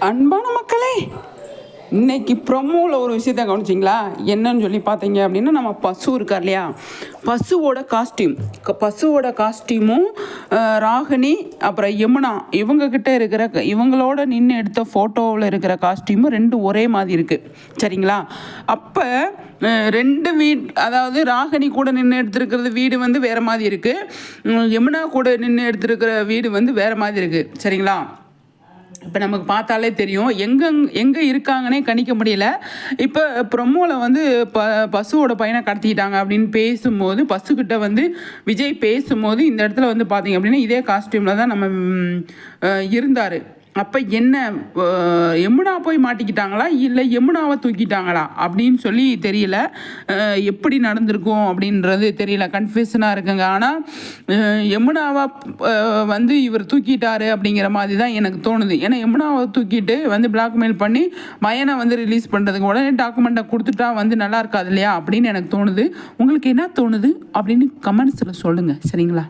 அன்பான மக்களே இன்னைக்கு ப்ரொமோவில் ஒரு விஷயத்த கவனிச்சிங்களா? என்னன்னு சொல்லி பார்த்தீங்க அப்படின்னா நம்ம பசு இருக்கார் இல்லையா? பசுவோட காஸ்டியூம் பசுவோட காஸ்டியூமும் ராகினி அப்புறம் யமுனா இவங்கக்கிட்ட இருக்கிற இவங்களோட நின்று எடுத்த ஃபோட்டோவில் இருக்கிற காஸ்டியூமும் ரெண்டும் ஒரே மாதிரி இருக்குது சரிங்களா? அப்போ ரெண்டு வீட் அதாவது ராகினி கூட நின்று எடுத்துருக்கிறது வீடு வந்து வேறு மாதிரி இருக்குது யமுனா கூட நின்று எடுத்துருக்கிற வீடு வந்து வேறு மாதிரி இருக்குது சரிங்களா? இப்போ நமக்கு பார்த்தாலே தெரியும். எங்கெங் எங்கே இருக்காங்கன்னே கணிக்க முடியல. இப்போ ப்ரொமோவில் வந்து ப பசுவோட பையனை கடத்திக்கிட்டாங்க அப்படின்னு பேசும்போது பசுக்கிட்ட வந்து விஜய் பேசும்போது இந்த இடத்துல வந்து பார்த்தீங்க அப்படின்னா இதே காஸ்டியூமில் தான் நம்ம இருந்தார். அப்போ என்ன யமுனா போய் மாட்டிக்கிட்டாங்களா? இல்லை யமுனாவை தூக்கிட்டாங்களா? அப்படின்னு சொல்லி தெரியல. எப்படி நடந்திருக்கும் அப்படின்றது தெரியல. கன்ஃபியூஷனாக இருக்குங்க. ஆனால் யமுனாவை வந்து இவர் தூக்கிட்டாரு அப்படிங்கிற மாதிரி தான் எனக்கு தோணுது. ஏன்னா யமுனாவை தூக்கிட்டு வந்து பிளாக்மெயில் பண்ணி மயனை வந்து ரிலீஸ் பண்ணுறதுக்கு உடனே டாக்குமெண்ட்டை கொடுத்துட்டா வந்து நல்லா இருக்காது இல்லையா? அப்படின்னு எனக்கு தோணுது. உங்களுக்கு என்ன தோணுது? அப்படின்னு கமெண்ட்ஸில் சொல்லுங்கள் சரிங்களா?